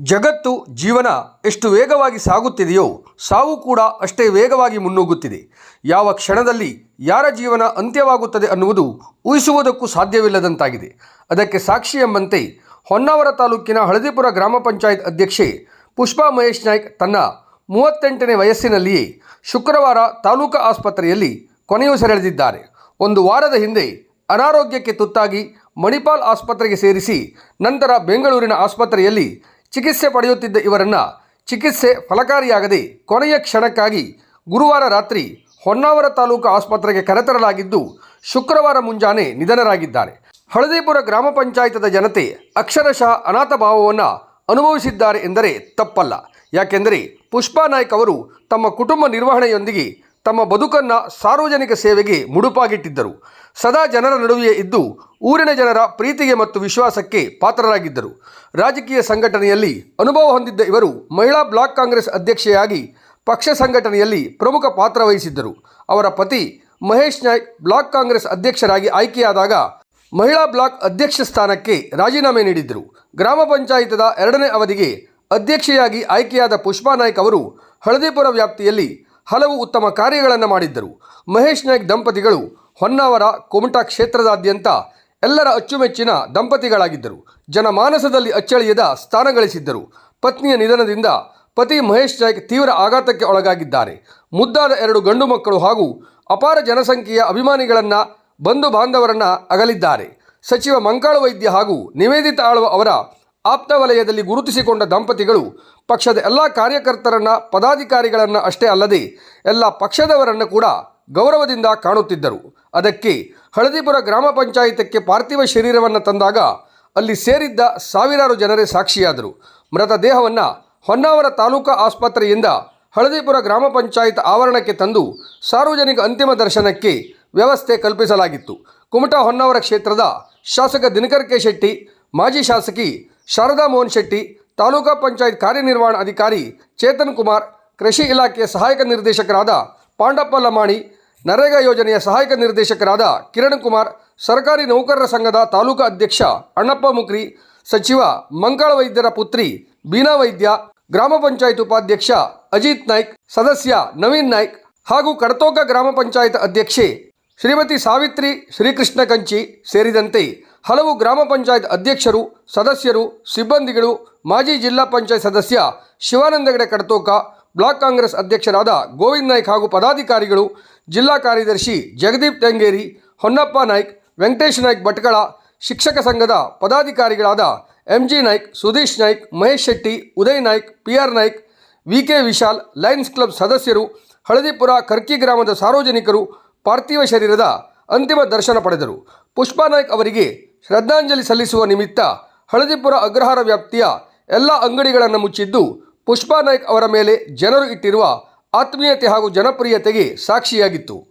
ಜಗತ್ತು ಜೀವನ ಎಷ್ಟು ವೇಗವಾಗಿ ಸಾಗುತ್ತಿದೆಯೋ ಸಾವು ಕೂಡ ಅಷ್ಟೇ ವೇಗವಾಗಿ ಮುನ್ನುಗ್ಗುತ್ತಿದೆ ಯಾವ ಕ್ಷಣದಲ್ಲಿ ಯಾರ ಜೀವನ ಅಂತ್ಯವಾಗುತ್ತದೆ ಅನ್ನುವುದು ಊಹಿಸುವುದಕ್ಕೂ ಸಾಧ್ಯವಿಲ್ಲದಂತಾಗಿದೆ. ಅದಕ್ಕೆ ಸಾಕ್ಷಿ ಎಂಬಂತೆ ಹೊನ್ನಾವರ ತಾಲೂಕಿನ ಹಳದಿಪುರ ಗ್ರಾಮ ಪಂಚಾಯತ್ ಅಧ್ಯಕ್ಷೆ ಪುಷ್ಪಾ ಮಹೇಶ್ ನಾಯ್ಕ್ ತನ್ನ ಮೂವತ್ತೆಂಟನೇ ವಯಸ್ಸಿನಲ್ಲಿಯೇ ಶುಕ್ರವಾರ ತಾಲೂಕಾ ಆಸ್ಪತ್ರೆಯಲ್ಲಿ ಕೊನೆಯುಸಿರೆಳೆದಿದ್ದಾರೆ ಒಂದು ವಾರದ ಹಿಂದೆ ಅನಾರೋಗ್ಯಕ್ಕೆ ತುತ್ತಾಗಿ ಮಣಿಪಾಲ್ ಆಸ್ಪತ್ರೆಗೆ ಸೇರಿಸಿ ನಂತರ ಬೆಂಗಳೂರಿನ ಆಸ್ಪತ್ರೆಯಲ್ಲಿ ಚಿಕಿತ್ಸೆ ಪಡೆಯುತ್ತಿದ್ದ ಇವರನ್ನು ಚಿಕಿತ್ಸೆ ಫಲಕಾರಿಯಾಗದೆ ಕೊನೆಯ ಕ್ಷಣಕ್ಕಾಗಿ ಗುರುವಾರ ರಾತ್ರಿ ಹೊನ್ನಾವರ ತಾಲೂಕು ಆಸ್ಪತ್ರೆಗೆ ಕರೆತರಲಾಗಿದ್ದು ಶುಕ್ರವಾರ ಮುಂಜಾನೆ ನಿಧನರಾಗಿದ್ದಾರೆ. ಹಳದಿಪುರ ಗ್ರಾಮ ಪಂಚಾಯತದ ಜನತೆ ಅಕ್ಷರಶಃ ಅನಾಥ ಭಾವವನ್ನು ಅನುಭವಿಸಿದ್ದಾರೆ ಎಂದರೆ ತಪ್ಪಲ್ಲ. ಯಾಕೆಂದರೆ ಪುಷ್ಪಾ ನಾಯ್ಕ್ ಅವರು ತಮ್ಮ ಕುಟುಂಬ ನಿರ್ವಹಣೆಯೊಂದಿಗೆ ತಮ್ಮ ಬದುಕನ್ನು ಸಾರ್ವಜನಿಕ ಸೇವೆಗೆ ಮುಡುಪಾಗಿಟ್ಟಿದ್ದರು. ಸದಾ ಜನರ ನಡುವೆಯೇ ಇದ್ದು ಊರಿನ ಜನರ ಪ್ರೀತಿಗೆ ಮತ್ತು ವಿಶ್ವಾಸಕ್ಕೆ ಪಾತ್ರರಾಗಿದ್ದರು. ರಾಜಕೀಯ ಸಂಘಟನೆಯಲ್ಲಿ ಅನುಭವ ಹೊಂದಿದ್ದ ಇವರು ಮಹಿಳಾ ಬ್ಲಾಕ್ ಕಾಂಗ್ರೆಸ್ ಅಧ್ಯಕ್ಷೆಯಾಗಿ ಪಕ್ಷ ಸಂಘಟನೆಯಲ್ಲಿ ಪ್ರಮುಖ ಪಾತ್ರ ವಹಿಸಿದ್ದರು. ಅವರ ಪತಿ ಮಹೇಶ್ ನಾಯ್ಕ್ ಬ್ಲಾಕ್ ಕಾಂಗ್ರೆಸ್ ಅಧ್ಯಕ್ಷರಾಗಿ ಆಯ್ಕೆಯಾದಾಗ ಮಹಿಳಾ ಬ್ಲಾಕ್ ಅಧ್ಯಕ್ಷ ಸ್ಥಾನಕ್ಕೆ ರಾಜೀನಾಮೆ ನೀಡಿದ್ದರು. ಗ್ರಾಮ ಪಂಚಾಯಿತದ ಎರಡನೇ ಅವಧಿಗೆ ಅಧ್ಯಕ್ಷೆಯಾಗಿ ಆಯ್ಕೆಯಾದ ಪುಷ್ಪಾ ನಾಯ್ಕ್ ಅವರು ಹಳದಿಪುರ ವ್ಯಾಪ್ತಿಯಲ್ಲಿ ಹಲವು ಉತ್ತಮ ಕಾರ್ಯಗಳನ್ನು ಮಾಡಿದ್ದರು. ಮಹೇಶ್ ನಾಯ್ಕ್ ದಂಪತಿಗಳು ಹೊನ್ನಾವರ, ಕುಮಟಾ ಕ್ಷೇತ್ರದಾದ್ಯಂತ ಎಲ್ಲರ ಅಚ್ಚುಮೆಚ್ಚಿನ ದಂಪತಿಗಳಾಗಿದ್ದರು. ಜನಮಾನಸದಲ್ಲಿ ಅಚ್ಚಳಿಯದ ಸ್ಥಾನ ಗಳಿಸಿದ್ದರು ಪತ್ನಿಯ ನಿಧನದಿಂದ ಪತಿ ಮಹೇಶ್ ನಾಯ್ಕ್ ತೀವ್ರ ಆಘಾತಕ್ಕೆ ಒಳಗಾಗಿದ್ದಾರೆ. ಮುದ್ದಾದ ಎರಡು ಗಂಡು ಮಕ್ಕಳು ಹಾಗೂ ಅಪಾರ ಜನಸಂಖ್ಯೆಯ ಅಭಿಮಾನಿಗಳನ್ನು, ಬಂಧು ಬಾಂಧವರನ್ನು ಅಗಲಿದ್ದಾರೆ. ಸಚಿವ ಮಂಕಾಳ ವೈದ್ಯ ಹಾಗೂ ನಿವೇದಿತ ಆಳುವ ಅವರ ಆಪ್ತ ವಲಯದಲ್ಲಿ ಗುರುತಿಸಿಕೊಂಡ ದಂಪತಿಗಳು ಪಕ್ಷದ ಎಲ್ಲ ಕಾರ್ಯಕರ್ತರನ್ನ, ಪದಾಧಿಕಾರಿಗಳನ್ನು ಅಷ್ಟೇ ಅಲ್ಲದೆ ಎಲ್ಲ ಪಕ್ಷದವರನ್ನು ಕೂಡ ಗೌರವದಿಂದ ಕಾಣುತ್ತಿದ್ದರು. ಅದಕ್ಕೆ ಹಳದಿಪುರ ಗ್ರಾಮ ಪಂಚಾಯಿತಕ್ಕೆ ಪಾರ್ಥಿವ ಶರೀರವನ್ನು ತಂದಾಗ ಅಲ್ಲಿ ಸೇರಿದ್ದ ಸಾವಿರಾರು ಜನರೇ ಸಾಕ್ಷಿಯಾದರು. ಮೃತದೇಹವನ್ನು ಹೊನ್ನಾವರ ತಾಲೂಕಾ ಆಸ್ಪತ್ರೆಯಿಂದ ಹಳದಿಪುರ ಗ್ರಾಮ ಪಂಚಾಯತ್ ಆವರಣಕ್ಕೆ ತಂದು ಸಾರ್ವಜನಿಕ ಅಂತಿಮ ದರ್ಶನಕ್ಕೆ ವ್ಯವಸ್ಥೆ ಕಲ್ಪಿಸಲಾಗಿತ್ತು. ಕುಮಟಾ ಹೊನ್ನಾವರ ಕ್ಷೇತ್ರದ ಶಾಸಕ ದಿನಕರ್ ಕೆ ಶೆಟ್ಟಿ, ಮಾಜಿ ಶಾಸಕಿ ಶಾರದಾ ಮೋಹನ್ ಶೆಟ್ಟಿ, ತಾಲೂಕಾ ಪಂಚಾಯತ್ ಕಾರ್ಯನಿರ್ವಹಣಾಧಿಕಾರಿ ಚೇತನ್ ಕುಮಾರ್, ಕೃಷಿ ಇಲಾಖೆಯ ಸಹಾಯಕ ನಿರ್ದೇಶಕರಾದ ಪಾಂಡಪ್ಪ ಲಮಾಣಿ ನರೇಗಾ ಯೋಜನೆಯ ಸಹಾಯಕ ನಿರ್ದೇಶಕರಾದ ಕಿರಣ್ ಕುಮಾರ್, ಸರ್ಕಾರಿ ನೌಕರರ ಸಂಘದ ತಾಲೂಕಾ ಅಧ್ಯಕ್ಷ ಅಣ್ಣಪ್ಪ ಮುಕ್ರಿ, ಸಚಿವ ಮಂಗಳ ವೈದ್ಯರ ಪುತ್ರಿ ಬೀನಾ ವೈದ್ಯ, ಗ್ರಾಮ ಪಂಚಾಯತ್ ಉಪಾಧ್ಯಕ್ಷ ಅಜಿತ್ ನಾಯ್ಕ್, ಸದಸ್ಯ ನವೀನ್ ನಾಯ್ಕ್ ಹಾಗೂ ಕಡತೋಕ ಗ್ರಾಮ ಪಂಚಾಯತ್ ಅಧ್ಯಕ್ಷೆ ಶ್ರೀಮತಿ ಸಾವಿತ್ರಿ ಶ್ರೀಕೃಷ್ಣ ಕಂಚಿ ಸೇರಿದಂತೆ ಹಲವು ಗ್ರಾಮ ಪಂಚಾಯತ್ ಅಧ್ಯಕ್ಷರು, ಸದಸ್ಯರು, ಸಿಬ್ಬಂದಿಗಳು, ಮಾಜಿ ಜಿಲ್ಲಾ ಪಂಚಾಯತ್ ಸದಸ್ಯ ಶಿವಾನಂದಗಡೆ ಕಡತೋಕ, ಬ್ಲಾಕ್ ಕಾಂಗ್ರೆಸ್ ಅಧ್ಯಕ್ಷರಾದ ಗೋವಿಂದ್ ನಾಯ್ಕ್ ಹಾಗೂ ಪದಾಧಿಕಾರಿಗಳು, ಜಿಲ್ಲಾ ಕಾರ್ಯದರ್ಶಿ ಜಗದೀಪ್ ತೆಂಗೇರಿ, ಹೊನ್ನಪ್ಪ ನಾಯ್ಕ್, ವೆಂಕಟೇಶ್ ನಾಯ್ಕ್ ಭಟ್ಕಳ, ಶಿಕ್ಷಕ ಸಂಘದ ಪದಾಧಿಕಾರಿಗಳಾದ M G Naik Sudheesh Naik, Mahesh Shetty, Uday Naik P R Naik V K Vishal, Lions Club ಸದಸ್ಯರು, ಹಳದಿಪುರ ಕರ್ಕಿ ಗ್ರಾಮದ ಸಾರ್ವಜನಿಕರು, ಪಾರ್ಥಿವ ಶರೀರದ ಅಂತಿಮ ದರ್ಶನ ಪಡೆದರು. ಪುಷ್ಪಾ ನಾಯ್ಕ್ ಅವರಿಗೆ ಶ್ರದ್ಧಾಂಜಲಿ ಸಲ್ಲಿಸುವ ನಿಮಿತ್ತ ಹಳದಿಪುರ ಅಗ್ರಹಾರ ವ್ಯಾಪ್ತಿಯ ಎಲ್ಲ ಅಂಗಡಿಗಳನ್ನು ಮುಚ್ಚಿದ್ದು ಪುಷ್ಪಾ ನಾಯ್ಕ್ ಅವರ ಮೇಲೆ ಜನರು ಇಟ್ಟಿರುವ ಆತ್ಮೀಯತೆ ಹಾಗೂ ಜನಪ್ರಿಯತೆಗೆ ಸಾಕ್ಷಿಯಾಗಿತ್ತು.